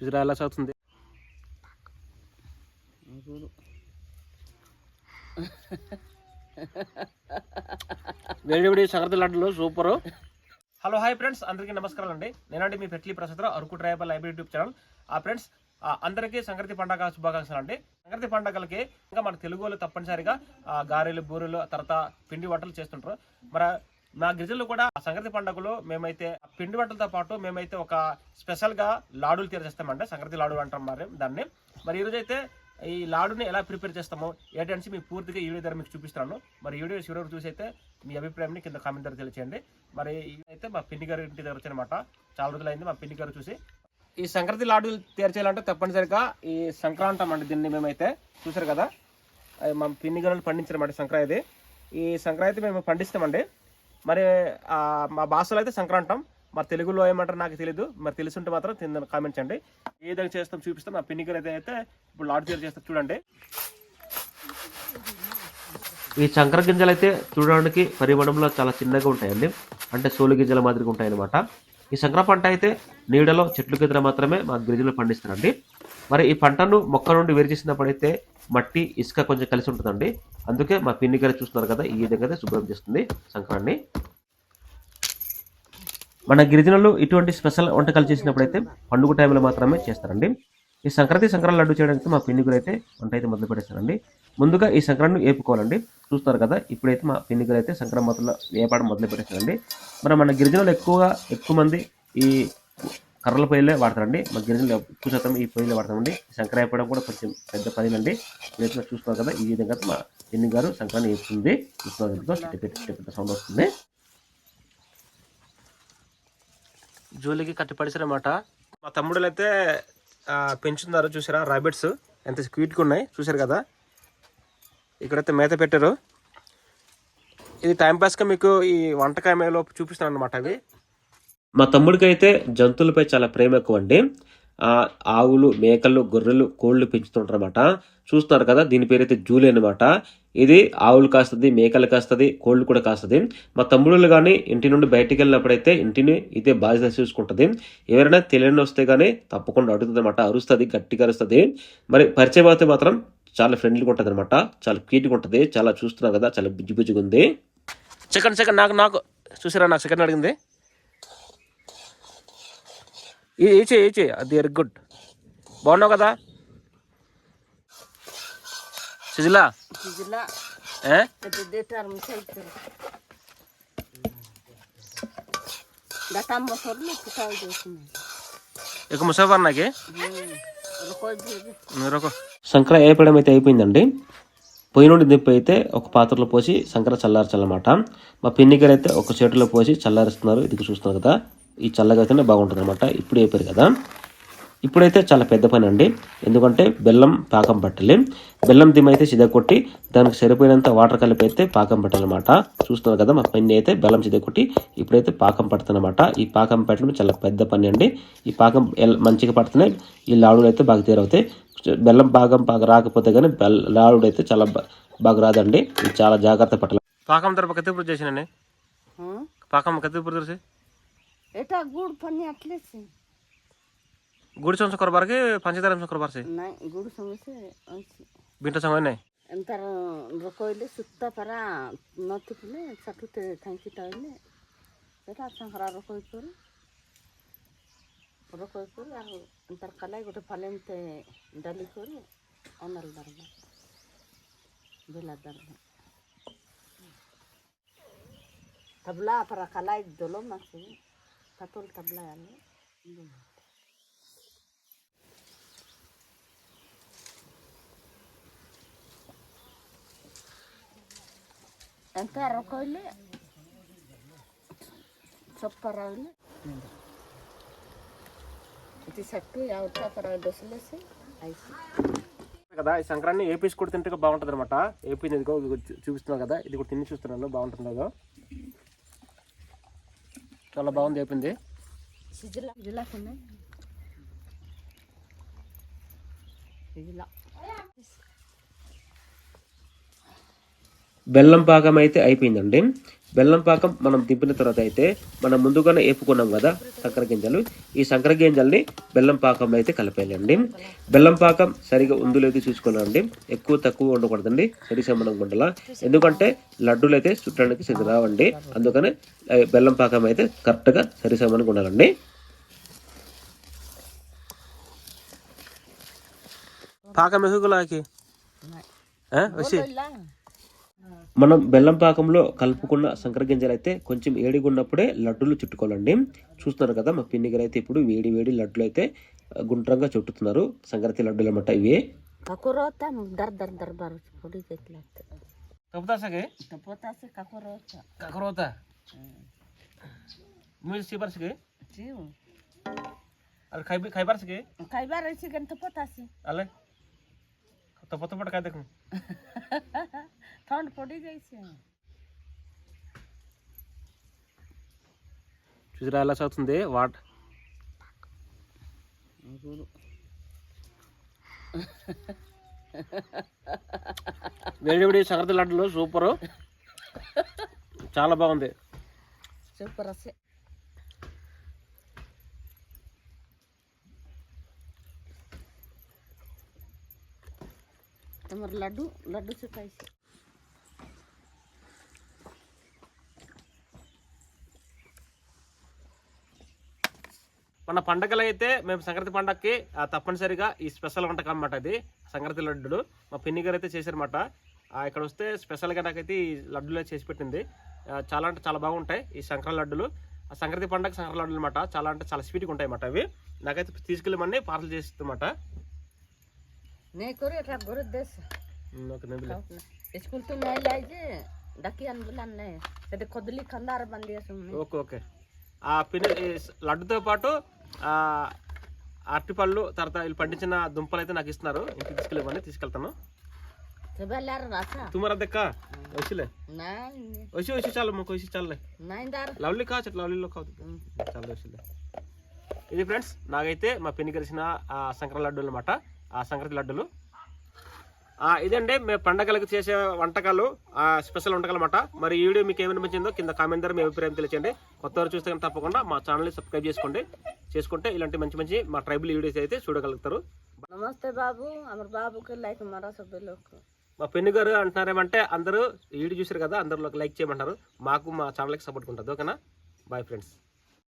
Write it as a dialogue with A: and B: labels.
A: చూసిరా ఎలా సాగుతుంది? వేడి వేడి సంగతి లడ్డులు సూపర్ హలో హాయ్ ఫ్రెండ్స్ అందరికీ నమస్కారం అండి నేనండి మీ Petli Prasadarao Araku tribal library YouTube channel. ఆ ఫ్రెండ్స్ అందరికీ సంక్రాంతి పండగ శుభాకాంక్షలు అండి సంక్రాంతి పండగలకి ఇంకా మన తెలుగు వాళ్ళు తప్పనిసరిగా గారెలు బూరెలు తర్వాత పిండి వంటలు చేస్తుంటారు. మరి మా గిరిజనులు కూడా సంక్రాంతి పండుగలో మేమైతే పిండి వంటలతో పాటు మేమైతే ఒక స్పెషల్గా లాడులు తయారు చేస్తామండి. సంక్రాంతి లాడు అంటాం మరి దాన్ని. మరి ఈ అయితే ఈ లాడుని ఎలా ప్రిపేర్ చేస్తామో ఏంటంటే మీకు పూర్తిగా ఈ వీడియో ద్వారా మీకు చూపిస్తాను. మరి ఈ వీడియో చివరి చూసి అయితే మీ అభిప్రాయాన్ని కింద కామెంట్ ద్వారా తెలియచేయండి. మరి అయితే మా పిన్ని గారి ఇంటి దగ్గర వచ్చానమాట చాలా రోజులైంది మా పిన్ని గారు చూసి. ఈ సంక్రాంతి లాడు తయారు చేయాలంటే తప్పనిసరిగా ఈ సంక్రాంతి అండి దీన్ని మేమైతే చూసారు కదా? అది మా పిన్ని గారు పండించారన్నమాట సంక్రాంతి. ఈ సంక్రాంతి మేము పండిస్తామండి. మరి మా భాషలో అయితే సంక్రాంతం. మరి తెలుగులో ఏమంటారు నాకు తెలియదు మరి తెలుసుంటే మాత్రం కింద కామెంట్ చేయండి. ఏ విధంగా చేస్తాం చూపిస్తాం. మా పిన్నికర్ అయితే అయితే ఇప్పుడు లాడ్ తీరు చేస్తాం చూడండి.
B: ఈ చంకర గింజలు అయితే చూడడానికి పరిమాణంలో చాలా చిన్నగా ఉంటాయండి. అంటే సోలు గింజల మాదిరిగా ఉంటాయన్నమాట. ఈ సంక్ర పంట అయితే నీడలో చెట్లు కింద మాత్రమే మా గిరిజనులు పండిస్తారండి. మరి ఈ పంటను మొక్క నుండి వేరు చేసినప్పుడైతే అయితే మట్టి ఇసుక కొంచెం కలిసి ఉంటుందండి. అందుకే మా పిన్ని గారు చూస్తున్నారు కదా ఈ విధంగా అయితే శుభ్రం చేస్తుంది సంక్రాంతి. మన గిరిజనులు ఇటువంటి స్పెషల్ వంటకాలు చేసినప్పుడు అయితే పండుగ టైంలో మాత్రమే చేస్తారండి. ఈ సంక్రాంతి సంక్రాంతి లడ్డు చేయడానికి మా పిన్నిగురు అయితే వంట అయితే మొదలు పెట్టేస్తారండి ముందుగా ఈ సంక్రాంతిని వేపుకోవాలండి చూస్తారు కదా ఇప్పుడైతే మా పిన్నిగురు అయితే సంక్రాంతి మొదలు వేపడం మొదలు పెట్టేస్తారండి మరి మన గిరిజనులు ఎక్కువగా ఎక్కువ మంది ఈ కర్రల పొయ్యిలే వాడతారండి. మా గిరిజనులు ఎక్కువ శాతం ఈ పొయ్యిలో వాడతామండి సంక్రాంతి వేపడం కూడా కొంచెం పెద్ద పనినండి ఇదైతే చూస్తున్నారు కదా ఈ విధంగా మా పిన్ని గారు? సంక్రాంతి వేస్తుంది పెద్ద పెద్ద సౌండ్ వస్తుంది.
A: జూలికి కట్టి మా తమ్ముడులు అయితే పెంచుతున్నారు చూసారా? రాబిట్స్ ఎంత క్యూట్గా ఉన్నాయి చూసారు కదా? ఇక్కడైతే మేత పెట్టారు. ఇది టైం పాస్గా మీకు ఈ వంటకాయలో చూపిస్తాను అనమాట అవి.
B: మా తమ్ముడికి అయితే జంతువులపై చాలా ప్రేమ ఎక్కువ అండి. ఆ, ఆవులు మేకలు గొర్రెలు కోళ్ళు పెంచుతుంటారన్నమాట చూస్తున్నారు కదా దీని పేరు అయితే జూలి అనమాట ఇది ఆవులు కాస్తుంది మేకలు కాస్తుంది కోళ్ళు కూడా కాస్తుంది. మా తమ్ముళ్ళు కానీ ఇంటి నుండి బయటికి వెళ్ళినప్పుడైతే ఇంటిని ఇదే బాధ్యత చూసుకుంటుంది. ఎవరైనా తెలియని వస్తే కానీ తప్పకుండా అడుగుతుంది అనమాట అరుస్తుంది గట్టిగా అరుస్తుంది. మరి పరిచయం అయితే మాత్రం చాలా ఫ్రెండ్లీగా ఉంటుంది అనమాట చాలా క్యూట్గా ఉంటుంది. చాలా చూస్తున్నాం కదా చాలా బుజ్జి బుజ్జిగా ఉంది.
A: సెకండ్ సెకండ్ నాకు నాకు. చూసారా నాకు సెకండ్ అడిగింది? ఏచే ఏచే అది వెరీ గుడ్ బాగున్నావు కదా? సుజిలా ఏ ఇక ముసాఫర్ నాకి
B: సంక్ర వేపడం అయితే అయిపోయిందండి పొయ్యి నుండి దింపి అయితే ఒక పాత్రలో పోసి సంక్ర చల్లార్చాలన్నమాట మా పిన్ని గారు అయితే ఒక చేతిలో పోసి చల్లారుస్తున్నారు ఇది చూస్తున్నారు కదా ఈ చల్లగా అయితేనే బాగుంటుంది అనమాట ఇప్పుడు అయిపోయారు కదా ఇప్పుడైతే చాలా పెద్ద పని అండి ఎందుకంటే బెల్లం పాకం పట్టాలి. బెల్లం దిమ్మ అయితే సిద్ధ కొట్టి దానికి సరిపోయినంత వాటర్ కలిపి అయితే పాకం పెట్టాలన్నమాట. చూస్తున్నారు కదా మా పని అయితే బెల్లం సిద్ధ కొట్టి ఇప్పుడైతే పాకం పడుతుందన్నమాట. ఈ పాకం పెట్టడం చాలా పెద్ద పని అండి. ఈ పాకం ఎల్- మంచిగా పడితేనే ఈ లాడులు అయితే బాగా తీరవుతాయి. బెల్లం పాకం బాగా రాకపోతే కానీ బెల్ లాడుడు అయితే చాలా బాగా రాదండి. ఇది చాలా జాగ్రత్త పట్టాలి.
A: పాకం తరపు కత్తిపూర్ చేసినండి పాకం కత్తిపూర్
C: ఎటా గుడ్ పని అట్లేసి.
A: গুড় চঞ্চ করবার কে ফাঁসি তারাম
C: করবার সে নাই গুড়
A: সঙ্গে বিনটা সঙ্গে
C: নাই তার কইলে সুত্তা পারা নথিলে চাকুতে থাকি তাইলে সেটা সাংরা রকই করে রকই করে আর তার কালাই গোটে ফালেমতে ডালি করে অনাল দারবা বেলা দারবা তবলা পারা কালাই দলম আছে কাতল তবলা আলো రొక్కలు చొప్ప రావులు ఇది సట్టు యావత దశలేసి ఐసి
A: కదా ఈ సంక్రాంతి ఏపీస్ కూడా తింటే బాగుంటుంది అనమాట ఏపీ ఇదిగో చూపిస్తున్నాను కదా ఇది కూడా తిని చూస్తున్నాను బాగుంటుంది అదో చాలా బాగుంది అయిపోయింది
C: సిజిలా తిన్నాయి సిజిలా
B: బెల్లం పాకం అయితే అయిపోయిందండి.
D: బెల్లం పాకం మనం దింపిన తర్వాత అయితే మనం ముందుగానే వేపుకున్నాం కదా సంకర గింజలు. ఈ సంకర గింజల్ని బెల్లం పాకంలో అయితే కలిపేయాలండి. బెల్లం పాకం సరిగా ఉందో లేదో చూసుకోవాలండి. ఎక్కువ తక్కువ ఉండకూడదండి. సరి సమానం ఉండాల. ఎందుకంటే లడ్డూలు అయితే చుట్టడానికి సిద్ధ రావండి. అందుకని బెల్లం పాకం అయితే కరెక్ట్గా సరి సమానంగా ఉండాలండి.
B: పాకం ఎహుగులాకి వచ్చి.
D: మనం బెల్లం పాకంలో కలుపుకున్న సంకరగింజలు అయితే కొంచెం ఏడిగా ఉన్నప్పుడే లడ్డూలు చుట్టుకోవాలండి. చూస్తున్నారు కదా మా పిన్ని గారు అయితే ఇప్పుడు వేడి వేడి లడ్డులు అయితే గుండ్రంగా చుట్టుతున్నారు. సంక్రాంతి లడ్డూలు అన్నమాట ఇవే.
C: ఖైబర్ ఖైబర్ ఖైబర్
B: అలా थपड़ थपड़ का देखूं ठंड
C: पड़ी जाइ छे
B: చూసిరా ఎలా చదువుతుంది? వాట్? వేడివేడి సగర్తి లడ్డులు సూపరు. చాలా బాగుంది.
C: సూపర్ అసే हमारा लड्डू लड्डू से
B: మన పండగలు అయితే మేము సంక్రాంతి పండగకి తప్పనిసరిగా ఈ స్పెషల్ వంటకం అన్నమాట అది సంక్రాంతి లడ్డులు. మా పిన్ని గారు అయితే చేశారన్నమాట. ఇక్కడ వస్తే స్పెషల్గా నాకైతే ఈ లడ్డులు చేసి పెట్టింది. చాలా అంటే చాలా బాగుంటాయి ఈ సంక్రాంతి లడ్డులు. సంక్రాంతి పండగ సంక్రాంతి లడ్డులు అనమాట చాలా అంటే చాలా స్వీట్గా ఉంటాయి అన్నమాట అవి. నాకైతే తీసుకెళ్ళమని పార్సల్ చేస్తుందన్నమాట అనమాట
C: నే করে এটা ঘরে দেশ স্কুল তো নাই লাই যে ডাকি আনবুলান নে এটা কদলি খান্দার বান্দি আছে
B: ఓకే ఓకే ఆ పిన్ని ఈ స్- లడ్డుతో పాటు ఆ, అరటిపళ్ళు తర్వాత వీళ్ళు పండించిన దుంపలు అయితే నాకు ఇస్తున్నారు ఇంటికి తీసుకెళ్ళమని తీసుకెళ్తాను
C: সেবেলার রাসা
B: తుమారా దెక్క వచ్చిలే
C: নাই
B: వచ్చి వచ్చి చాలు మాకు వచ్చి చాలులే
C: নাই দার
B: లవ్లీ కావచ్చు లవ్లీలో కావచ్చు చాలా వచ్చిలే ఇది ఫ్రెండ్స్ నాకైతే మా పెళ్లి కలిసిన ఆ సంక్రాంతి లడ్డూలు అనమాట ఆ సంక్రాంతి లడ్డూలు. ఆ, ఇదండి మేము పండగలకు చేసే వంటకాలు ఆ స్పెషల్ వంటకాలు అనమాట మరి ఈ వీడియో మీకు ఏమనిపించిందో కింద కామెంట్ ద్వారా మీ అభిప్రాయం తెలియచేయండి. కొత్త వారు చూస్తే తప్పకుండా మా ఛానల్ని సబ్స్క్రైబ్ చేసుకోండి. చేసుకుంటే ఇలాంటి మంచి మంచి మా ట్రైబల్ వీడియోస్ అయితే చూడగలుగుతారు.
C: నమస్తే బాబు అమర్ బాబుకి లైక్ మరా సభ్య లోక్
B: మా పెన్ను గారు అంటున్నారేమంటే అందరూ వీడియో చూసారు కదా అందరూ లైక్ చేయమంటారు. మాకు మా ఛానల్కి సపోర్ట్ ఉంటుంది ఓకేనా? Bye friends